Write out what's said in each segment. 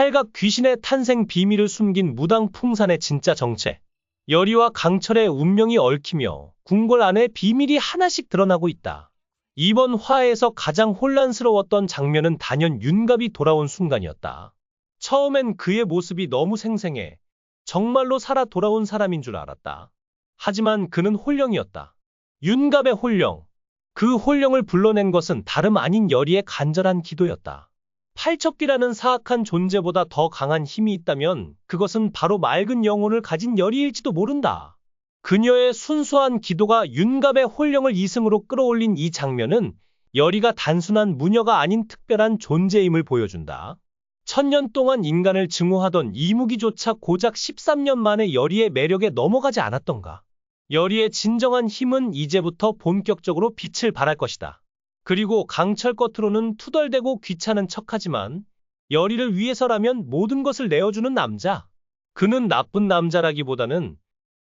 팔각 귀신의 탄생 비밀을 숨긴 무당 풍산의 진짜 정체. 열이와 강철의 운명이 얽히며 궁궐 안에 비밀이 하나씩 드러나고 있다. 이번 화에서 가장 혼란스러웠던 장면은 단연 윤갑이 돌아온 순간이었다. 처음엔 그의 모습이 너무 생생해 정말로 살아 돌아온 사람인 줄 알았다. 하지만 그는 홀령이었다. 윤갑의 홀령. 그 홀령을 불러낸 것은 다름 아닌 열이의 간절한 기도였다. 팔척기라는 사악한 존재보다 더 강한 힘이 있다면 그것은 바로 맑은 영혼을 가진 열이일지도 모른다. 그녀의 순수한 기도가 윤갑의 홀령을 이승으로 끌어올린 이 장면은 열이가 단순한 무녀가 아닌 특별한 존재임을 보여준다. 천년 동안 인간을 증오하던 이무기조차 고작 13년 만에 열이의 매력에 넘어가지 않았던가. 열이의 진정한 힘은 이제부터 본격적으로 빛을 발할 것이다. 그리고 강철 겉으로는 투덜대고 귀찮은 척하지만 열이를 위해서라면 모든 것을 내어주는 남자. 그는 나쁜 남자라기보다는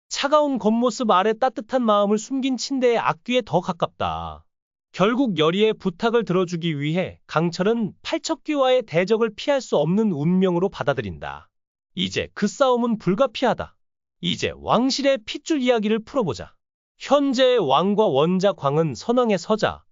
차가운 겉모습 아래 따뜻한 마음을 숨긴 침대의 악귀에 더 가깝다. 결국 열이의 부탁을 들어주기 위해 강철은 팔척귀와의 대적을 피할 수 없는 운명으로 받아들인다. 이제 그 싸움은 불가피하다. 이제 왕실의 핏줄 이야기를 풀어보자. 현재의 왕과 원자 광은 선왕의 서자,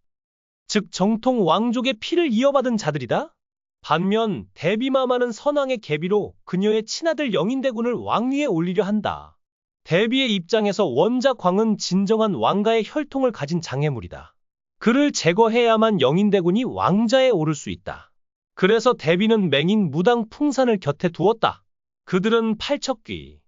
즉 정통 왕족의 피를 이어받은 자들이다. 반면 대비마마는 선왕의 계비로 그녀의 친아들 영인대군을 왕위에 올리려 한다. 대비의 입장에서 원자 광은 진정한 왕가의 혈통을 가진 장애물이다. 그를 제거해야만 영인대군이 왕자에 오를 수 있다. 그래서 대비는 맹인 무당 풍산을 곁에 두었다. 그들은 팔척귀,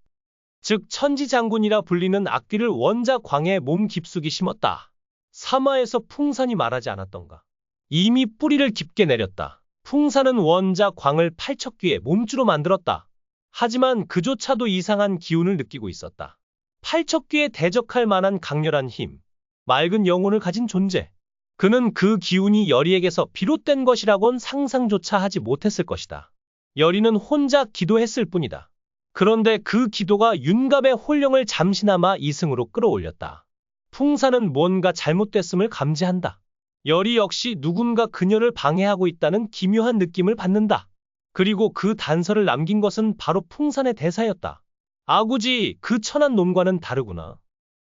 즉 천지장군이라 불리는 악귀를 원자 광의 몸 깊숙이 심었다. 사마에서 풍산이 말하지 않았던가. 이미 뿌리를 깊게 내렸다. 풍산은 원자 광을 팔척귀의 몸주로 만들었다. 하지만 그조차도 이상한 기운을 느끼고 있었다. 팔척귀에 대적할 만한 강렬한 힘, 맑은 영혼을 가진 존재. 그는 그 기운이 열이에게서 비롯된 것이라곤 상상조차 하지 못했을 것이다. 열이는 혼자 기도했을 뿐이다. 그런데 그 기도가 윤갑의 홀령을 잠시나마 이승으로 끌어올렸다. 풍사는 뭔가 잘못됐음을 감지한다. 열이 역시 누군가 그녀를 방해하고 있다는 기묘한 느낌을 받는다. 그리고 그 단서를 남긴 것은 바로 풍산의 대사였다. 아구지, 그 천한 놈과는 다르구나.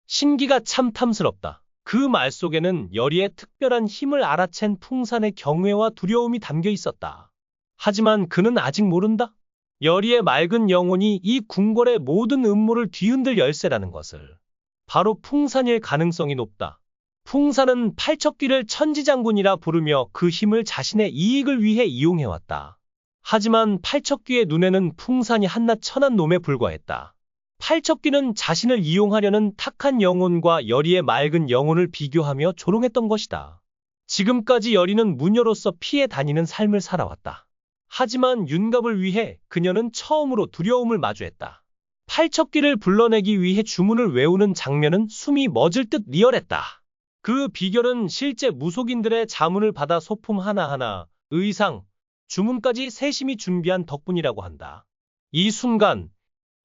신기가 참 탐스럽다. 그 말 속에는 열이의 특별한 힘을 알아챈 풍산의 경외와 두려움이 담겨 있었다. 하지만 그는 아직 모른다. 열이의 맑은 영혼이 이 궁궐의 모든 음모를 뒤흔들 열쇠라는 것을. 바로 풍산일 가능성이 높다. 풍산은 팔척귀를 천지장군이라 부르며 그 힘을 자신의 이익을 위해 이용해왔다. 하지만 팔척귀의 눈에는 풍산이 한낱 천한 놈에 불과했다. 팔척귀는 자신을 이용하려는 탁한 영혼과 열이의 맑은 영혼을 비교하며 조롱했던 것이다. 지금까지 열이는 무녀로서 피해 다니는 삶을 살아왔다. 하지만 윤갑을 위해 그녀는 처음으로 두려움을 마주했다. 팔척귀를 불러내기 위해 주문을 외우는 장면은 숨이 멎을 듯 리얼했다. 그 비결은 실제 무속인들의 자문을 받아 소품 하나하나, 의상, 주문까지 세심히 준비한 덕분이라고 한다. 이 순간,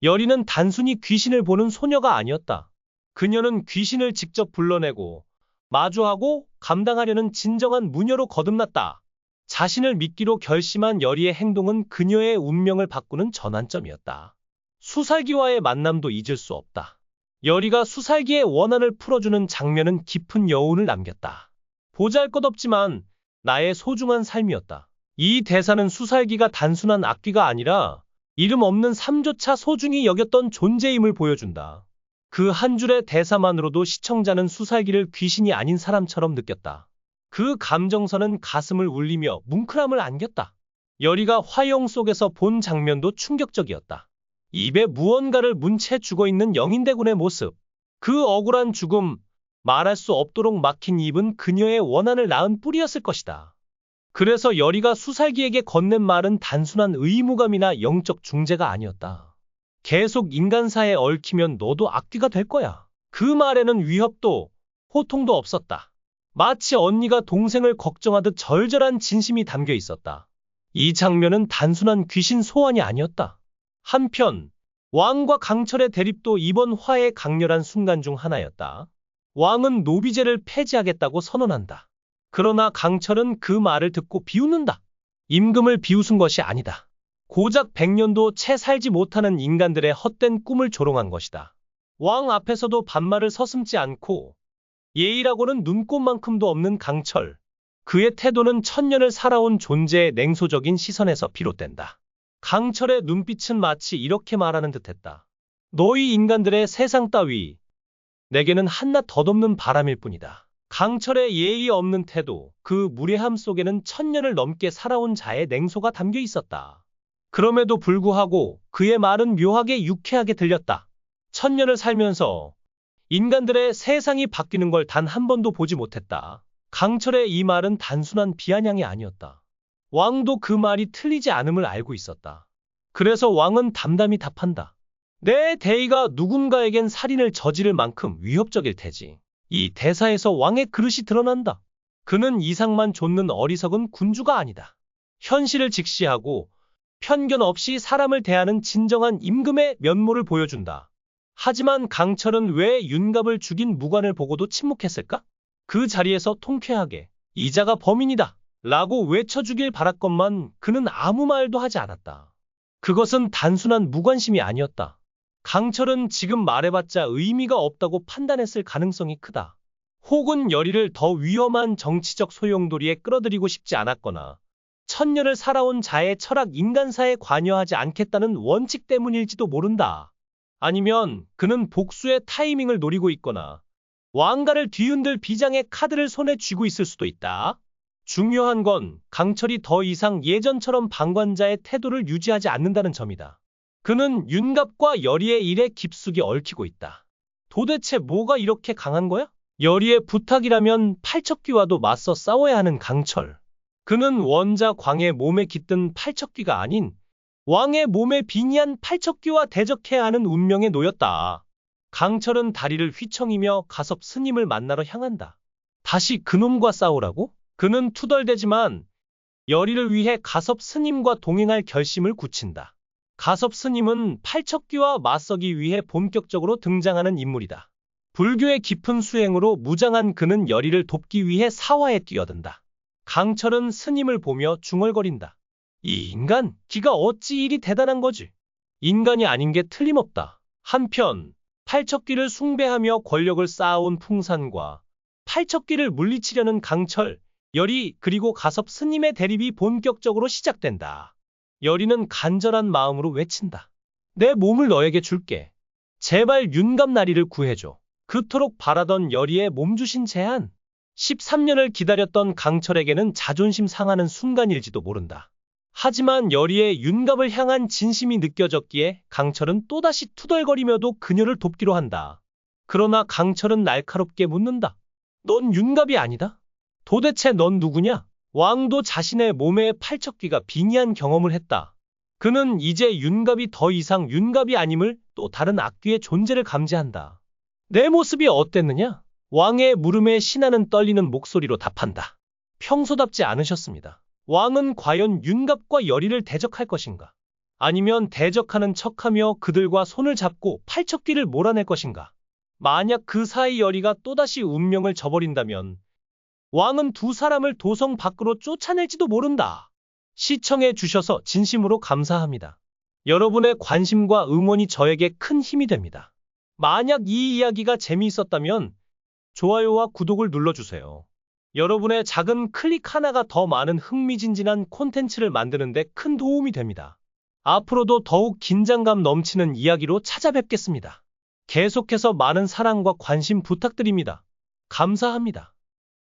열이는 단순히 귀신을 보는 소녀가 아니었다. 그녀는 귀신을 직접 불러내고, 마주하고 감당하려는 진정한 무녀로 거듭났다. 자신을 믿기로 결심한 열이의 행동은 그녀의 운명을 바꾸는 전환점이었다. 수살기와의 만남도 잊을 수 없다. 열이가 수살기의 원한을 풀어주는 장면은 깊은 여운을 남겼다. 보잘것없지만 나의 소중한 삶이었다. 이 대사는 수살기가 단순한 악귀가 아니라 이름 없는 삶조차 소중히 여겼던 존재임을 보여준다. 그 한 줄의 대사만으로도 시청자는 수살기를 귀신이 아닌 사람처럼 느꼈다. 그 감정선은 가슴을 울리며 뭉클함을 안겼다. 열이가 화영 속에서 본 장면도 충격적이었다. 입에 무언가를 문채 죽어 있는 영인대군의 모습. 그 억울한 죽음, 말할 수 없도록 막힌 입은 그녀의 원한을 낳은 뿌리였을 것이다. 그래서 열이가 수살기에게 건넨 말은 단순한 의무감이나 영적 중재가 아니었다. 계속 인간사에 얽히면 너도 악귀가 될 거야. 그 말에는 위협도, 호통도 없었다. 마치 언니가 동생을 걱정하듯 절절한 진심이 담겨 있었다. 이 장면은 단순한 귀신 소환이 아니었다. 한편, 왕과 강철의 대립도 이번 화의 강렬한 순간 중 하나였다. 왕은 노비제를 폐지하겠다고 선언한다. 그러나 강철은 그 말을 듣고 비웃는다. 임금을 비웃은 것이 아니다. 고작 100년도 채 살지 못하는 인간들의 헛된 꿈을 조롱한 것이다. 왕 앞에서도 반말을 서슴지 않고 예의라고는 눈꽃만큼도 없는 강철. 그의 태도는 천년을 살아온 존재의 냉소적인 시선에서 비롯된다. 강철의 눈빛은 마치 이렇게 말하는 듯했다. 너희 인간들의 세상 따위 내게는 한낱 덧없는 바람일 뿐이다. 강철의 예의 없는 태도, 그 무례함 속에는 천년을 넘게 살아온 자의 냉소가 담겨 있었다. 그럼에도 불구하고 그의 말은 묘하게 유쾌하게 들렸다. 천년을 살면서 인간들의 세상이 바뀌는 걸 단 한 번도 보지 못했다. 강철의 이 말은 단순한 비아냥이 아니었다. 왕도 그 말이 틀리지 않음을 알고 있었다. 그래서 왕은 담담히 답한다. 내 대의가 누군가에겐 살인을 저지를 만큼 위협적일 테지. 이 대사에서 왕의 그릇이 드러난다. 그는 이상만 좇는 어리석은 군주가 아니다. 현실을 직시하고 편견 없이 사람을 대하는 진정한 임금의 면모를 보여준다. 하지만 강철은 왜 윤갑을 죽인 무관을 보고도 침묵했을까? 그 자리에서 통쾌하게 이자가 범인이다 라고 외쳐주길 바랐건만 그는 아무 말도 하지 않았다. 그것은 단순한 무관심이 아니었다. 강철은 지금 말해봤자 의미가 없다고 판단했을 가능성이 크다. 혹은 열의를 더 위험한 정치적 소용돌이에 끌어들이고 싶지 않았거나 천년을 살아온 자의 철학 인간사에 관여하지 않겠다는 원칙 때문일지도 모른다. 아니면 그는 복수의 타이밍을 노리고 있거나 왕가를 뒤흔들 비장의 카드를 손에 쥐고 있을 수도 있다. 중요한 건 강철이 더 이상 예전처럼 방관자의 태도를 유지하지 않는다는 점이다. 그는 윤갑과 여리의 일에 깊숙이 얽히고 있다. 도대체 뭐가 이렇게 강한 거야? 여리의 부탁이라면 팔척귀와도 맞서 싸워야 하는 강철. 그는 원자 광의 몸에 깃든 팔척귀가 아닌 왕의 몸에 빙의한 팔척귀와 대적해야 하는 운명에 놓였다. 강철은 다리를 휘청이며 가섭 스님을 만나러 향한다. 다시 그놈과 싸우라고? 그는 투덜대지만 열의를 위해 가섭 스님과 동행할 결심을 굳힌다. 가섭 스님은 팔척귀와 맞서기 위해 본격적으로 등장하는 인물이다. 불교의 깊은 수행으로 무장한 그는 열의를 돕기 위해 사화에 뛰어든다. 강철은 스님을 보며 중얼거린다. 이 인간, 기가 어찌 이리 대단한 거지? 인간이 아닌 게 틀림없다. 한편, 팔척귀를 숭배하며 권력을 쌓아온 풍산과 팔척귀를 물리치려는 강철, 열이 그리고 가섭 스님의 대립이 본격적으로 시작된다. 열이는 간절한 마음으로 외친다. 내 몸을 너에게 줄게. 제발 윤갑나리를 구해줘. 그토록 바라던 열이의 몸주신 제안. 13년을 기다렸던 강철에게는 자존심 상하는 순간일지도 모른다. 하지만 열이의 윤갑을 향한 진심이 느껴졌기에 강철은 또다시 투덜거리며도 그녀를 돕기로 한다. 그러나 강철은 날카롭게 묻는다. 넌 윤갑이 아니다? 도대체 넌 누구냐? 왕도 자신의 몸에 팔척귀가 빙의한 경험을 했다. 그는 이제 윤갑이 더 이상 윤갑이 아님을 또 다른 악귀의 존재를 감지한다. 내 모습이 어땠느냐? 왕의 물음에 신하는 떨리는 목소리로 답한다. 평소답지 않으셨습니다. 왕은 과연 윤갑과 열의를 대적할 것인가? 아니면 대적하는 척하며 그들과 손을 잡고 팔척귀를 몰아낼 것인가? 만약 그 사이 열의가 또다시 운명을 저버린다면 왕은 두 사람을 도성 밖으로 쫓아낼지도 모른다. 시청해 주셔서 진심으로 감사합니다. 여러분의 관심과 응원이 저에게 큰 힘이 됩니다. 만약 이 이야기가 재미있었다면 좋아요와 구독을 눌러주세요. 여러분의 작은 클릭 하나가 더 많은 흥미진진한 콘텐츠를 만드는데 큰 도움이 됩니다. 앞으로도 더욱 긴장감 넘치는 이야기로 찾아뵙겠습니다. 계속해서 많은 사랑과 관심 부탁드립니다. 감사합니다.